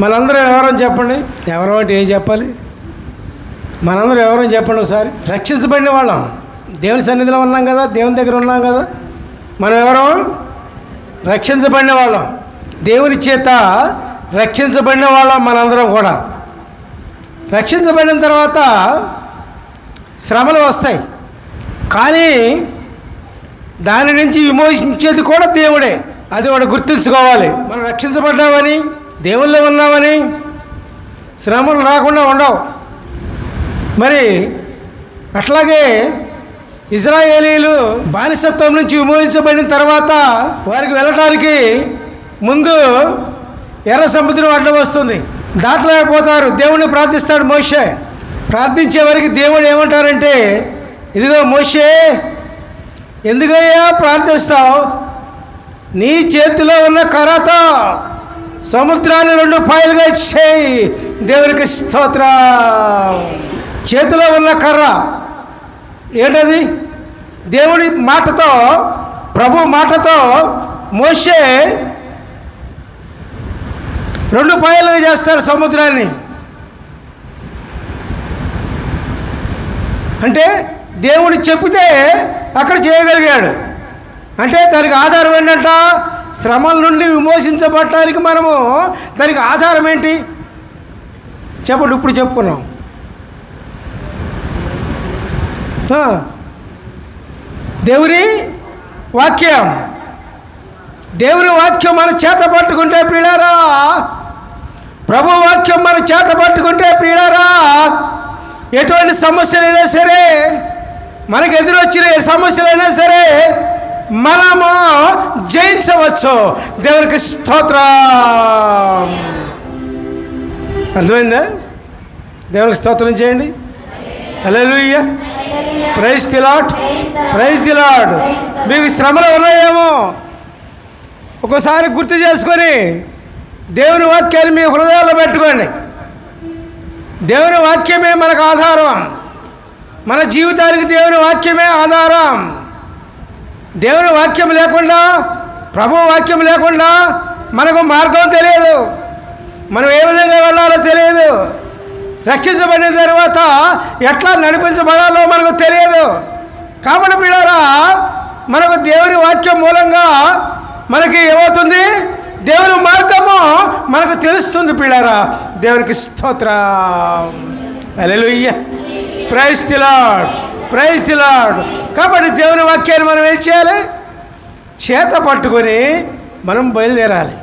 మనందరం ఎవరని చెప్పండి? ఎవరు అంటే ఏం చెప్పాలి? మనందరం ఎవరని చెప్పండి ఒకసారి? రక్షించబడిన వాళ్ళం. దేవుని సన్నిధిలో ఉన్నాం కదా దేవుని దగ్గర ఉన్నాం కదా. మనం ఎవరం? రక్షించబడిన వాళ్ళం. దేవుని చేత రక్షించబడిన వాళ్ళం మనందరం కూడా. రక్షించబడిన తర్వాత శ్రమలు వస్తాయి. కానీ దాని నుంచి విమోచించేది కూడా దేవుడే. అది వాడు గుర్తుంచుకోవాలి. మనం రక్షించబడ్డామని దేవుళ్ళు ఉన్నామని శ్రమలు రాకుండా ఉండవు. మరి అట్లాగే ఇజ్రాయేలీలు బానిసత్వం నుంచి విమోచించబడిన తర్వాత వారికి వెళ్ళటానికి ముందు ఎర్ర సముద్రం అడ్డం వస్తుంది. దాటలేకపోతారు. దేవుణ్ణి ప్రార్థిస్తాడు మోషే. ప్రార్థించే వారికి దేవుడు ఏమంటారంటే ఇదిగో మోషే ఎందుకయ్యా ప్రార్థిస్తావు? నీ చేతిలో ఉన్న కర్రతో సముద్రాన్ని రెండు పాయలుగా ఇచ్చేయి. దేవునికి స్తోత్ర. చేతిలో ఉన్న కర్ర ఏంటది? దేవుడి మాటతో ప్రభు మాటతో మోసే రెండు పాయలుగా చేస్తాడు సముద్రాన్ని. అంటే దేవుడు చెప్తే అక్కడ చేయగలిగాడు. అంటే దానికి ఆధారం ఏంటంట? శ్రమల నుండి విమోచించబడటానికి మనము దానికి ఆధారం ఏంటి చెప్పండి ఇప్పుడు చెప్పుకున్నాం. దేవుని వాక్యం. దేవుని వాక్యం మన చేత పట్టుకుంటే ప్రియులారా ప్రభు వాక్యం మన చేత పట్టుకుంటే ప్రియులారా ఎటువంటి సమస్యలైనా సరే మనకు ఎదురొచ్చిన ఏ సమస్యలైనా సరే మనము జయించవచ్చు. దేవునికి స్తోత్రం. అర్థమైందా? దేవునికి స్తోత్రం చేయండి. Hallelujah. Praise the Lord praise the Lord మీకు శ్రమలు ఉన్నాయేమో? ఒక్కోసారి గుర్తు చేసుకొని దేవుని వాక్యాన్ని మీ హృదయాల్లో పెట్టుకోండి. దేవుని వాక్యమే మనకు ఆధారం. మన జీవితానికి దేవుని వాక్యమే ఆధారం. దేవుని వాక్యం లేకుండా ప్రభు వాక్యం లేకుండా మనకు మార్గం తెలియదు. మనం ఏ విధంగా వెళ్ళాలో తెలియదు. రక్షించబడిన తర్వాత ఎట్లా నడిపించబడాలో మనకు తెలియదు. కాబట్టి పిల్లరా మనకు దేవుని వాక్యం మూలంగా మనకి ఏమవుతుంది? దేవుని మార్గము మనకు తెలుస్తుంది పిల్లరా దేవునికి స్తోత్ర. అలెలుయ్య ప్రైజ్ తిలాడ్ ప్రైజ్ తిలాడ్ కాబట్టి దేవుని వాక్యాన్ని మనం ఏం చేయాలి? చేత పట్టుకొని మనం బయలుదేరాలి.